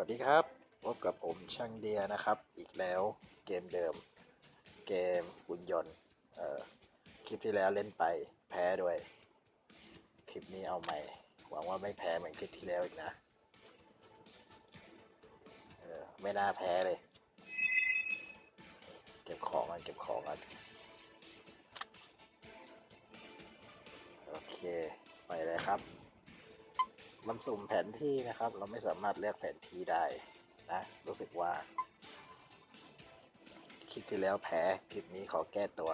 วัสดีครับ พบกับผมช่างเดียนะครับ อีกแล้วเกมเดิม เกมหุ่นยนต์เอ่อคลิปที่แล้วเล่นไปแพ้ด้วย คลิปนี้เอาใหม่ หวังว่าไม่แพ้เหมือนคลิปที่แล้วอีกนะเออไม่น่าแพ้เลย เก็บของกันเก็บของกันโอเค ไปเลยครับ มันสุ่มแผนที่นะครับ เราไม่สามารถเลือกแผนที่ได้นะ รู้สึกว่า คลิปที่แล้วแพ้คลิปนี้ขอแก้ตัว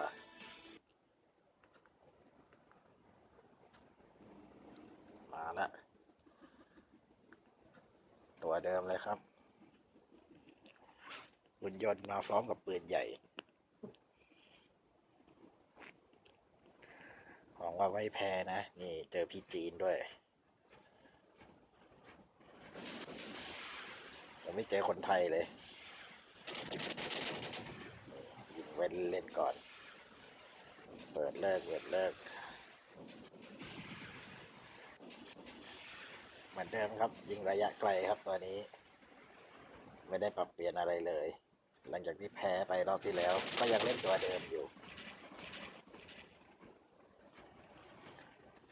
มาละตัวเดิมเลยครับหุ่นยนต์มาพร้อมกับปืนใหญ่หวังว่าไม่แพ้นะ นี่เจอพี่จีนด้วย ยังไม่เจอคนไทยเลยยิงเว้นเล่นก่อน เปิดเลิกเปิดเลิกเหมือนเดิมครับ ยิงระยะไกลครับตัวนี้ ไม่ได้ปรับเปลี่ยนอะไรเลย หลังจากที่แพ้ไปรอบที่แล้ว ก็ยังเล่นตัวเดิมอยู่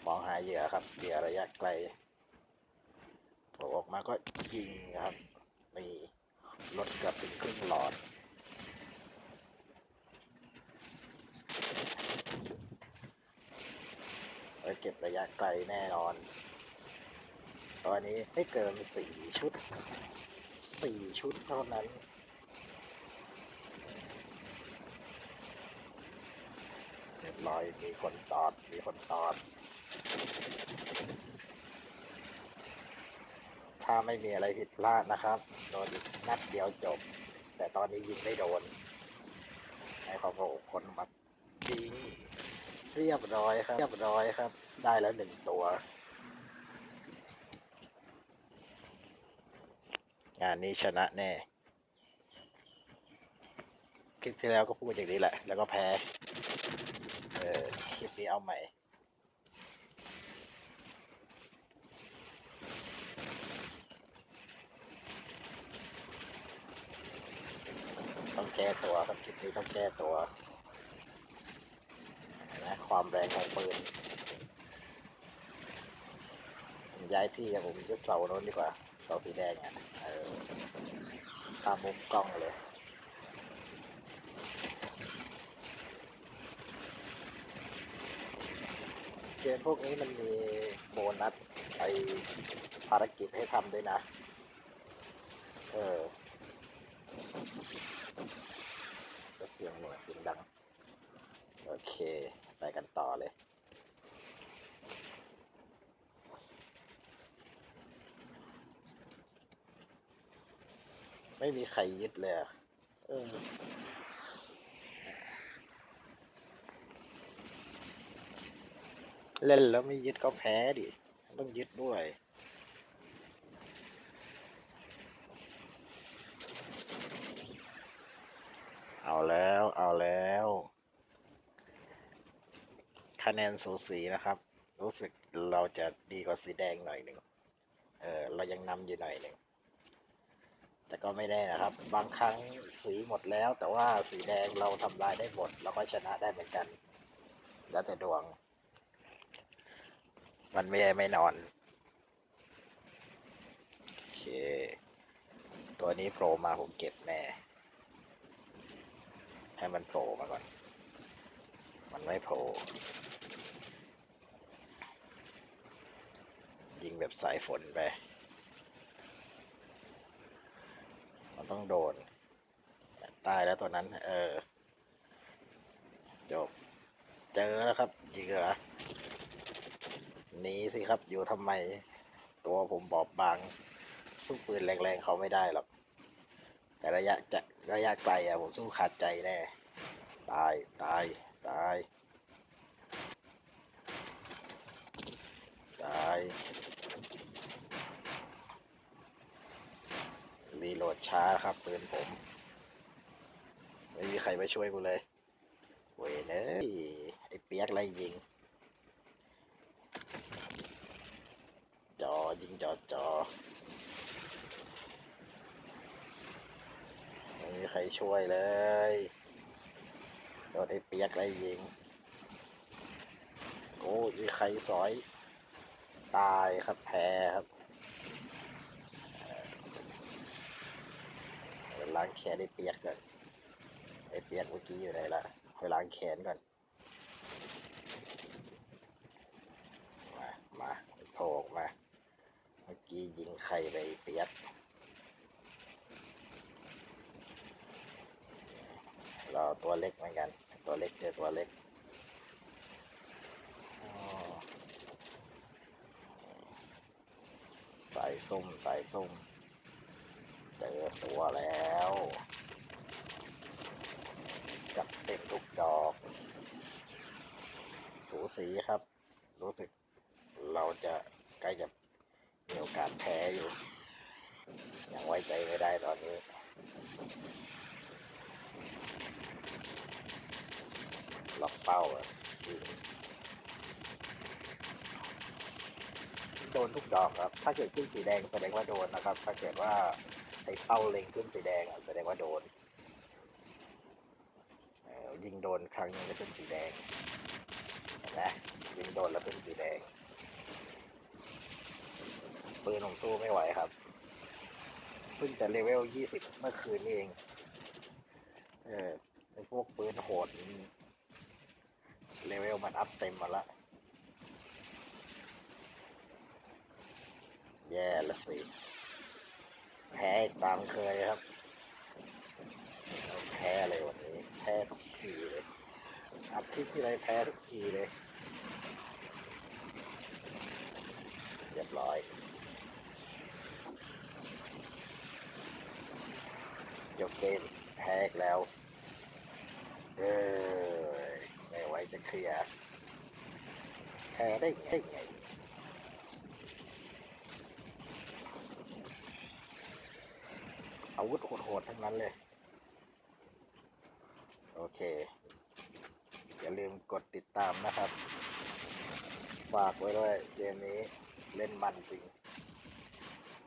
มองหาเหยื่อครับเหยื่อระยะไกลโผล่ออกมาก็ยิงครับ มีรถกือบถึงครึ่งหลอด ไว้เก็บระยะไกลแน่นอน ตอนนี้ไม่เกินสี่ชุดสี่ชุดเท่านั้นเรียบร้อยมีคนตอด มีคนตอด ถ้าไม่มีอะไรผิดพลาดนะครับ โดนอีกนัดเดียวจบ แต่ตอนนี้ยิงไม่โดนให้เขาโผล่คนมายิงเรียบร้อยครับ เรียบร้อยครับ ได้แล้วหนึ่งตัว งานนี้ชนะแน่คลิปที่แล้วก็พูดอย่างนี้แหละ แล้วก็แพ้ เออ คลิปนี้เอาใหม่ ต้องแก้ตัวครับคลิปนี้ต้องแก้ตัวนะความแรงของปืนย้ายที่อะผมยึดเสาโน้นดีกว่าเสาสีแดงอะเออตามมุมกล้องเลยเกมพวกนี้มันมีโบนัสไอภารกิจให้ทำด้วยนะ เออ เสียงหน่อยเสียงดัง โอเค ไปกันต่อเลยไม่มีใครยึดเลยเออเล่นแล้วไม่ยึดก็แพ้ดิ ต้องยึดด้วย เอาแล้วเอาแล้ว คะแนนสูสีนะครับ รู้สึกเราจะดีกว่าสีแดงหน่อยหนึ่งเออเรายังนำอยู่หน่อยหนึ่งแต่ก็ไม่แน่นะครับ บางครั้งสีหมดแล้ว แต่ว่าสีแดงเราทำลายได้หมดเราก็ชนะได้เหมือนกัน แล้วแต่ดวง มันไม่ได้ไม่นอนโอเค ตัวนี้โผล่มาผมเก็บแน่ ให้มันโผล่มาก่อน มันไม่โผล่ยิงแบบสายฝนไป มันต้องโดน ตายแล้วตัวนั้น เออ จบ เจอแล้วครับยิงเหยื่อหนีสิครับ อยู่ทำไม ตัวผมบอบบาง สู้ปืนแรงๆเขาไม่ได้หรอก แต่ระยะจะระยะไกลอะผมสู้ขาดใจแน่ ตาย ตาย ตาย ตาย รีโหลดช้าครับปืนผม ไม่มีใครมาช่วยกูเลย เวยเนยไอ้เปียกไล่ยิง จอยิงจอจอไม่มีใครช่วยเลย โดนไอ้เปียกไล่ยิงโอ้ยใครสอย ตายครับแพ้ครับล้างแขนไอ้เปียกก่อนไอ้เปียกเมื่อกี้อยู่ไหนละไปล้างแขนก่อน มามาโผล่ออกมา เมื่อกี้ยิงใครไปเปียกเราตัวเล็กเหมือนกัน ตัวเล็กเจอตัวเล็กสายส้มสายส้มเจอตัวแล้ว จับเต็มทุกดอก สูสีครับ รู้สึกเราจะใกล้จะมีโอกาสแพ้อยู่ ยังไว้ใจไม่ได้ตอนนี้ ล็อกเป้าอะโดนทุกดอกครับ ถ้าเกิดขึ้นสีแดงแสดงว่าโดนนะครับ ถ้าเกิดว่าไอ้เป้าเล็งขึ้นสีแดงอะแสดงว่าโดนยิงโดนครั้งนึงจะเป็นสีแดงนไหมยิงโดนแล้วเป็นสีแดงปืนผมสู้ไม่ไหวครับเพิ่งจะเลเวลยี่สิบเมื่อคืนนี่เอง เออไอพวกปืนโหดนี่ เลเวลมันอัพเต็มมาละแย่ละสิแพ้อีกตามเคยครับแพ้เลยวันนี้แพ้ทุกทีเลยอัพคลิปที่ไรแพ้ทุกทีเลยเรียบร้อยจบเกมแพ้อีกแล้ว เออไม่ไหวจะ เคลียแพ้ได้ไงไงอาวุธโหดๆทั้งนั้นเลย โอเค อย่าลืมกดติดตามนะครับ ฝากไว้ด้วยเกมนี้เล่นมันจริง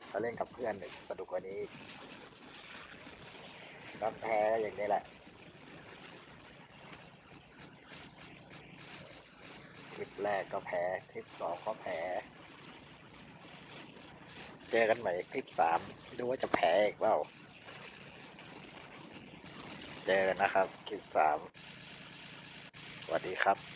ถ้าเล่นกับเพื่อนสนุกกว่านี้อีกน้ำแพ้อย่างนี้แหละ คลิ ปแรกก็แพ้คลิปสองก็แพ้ เจอกันใหม่คลิปสามดูว่าจะแพ้อีกเปล่า เจอกันนะครับคลิปสามสวัสดีครับ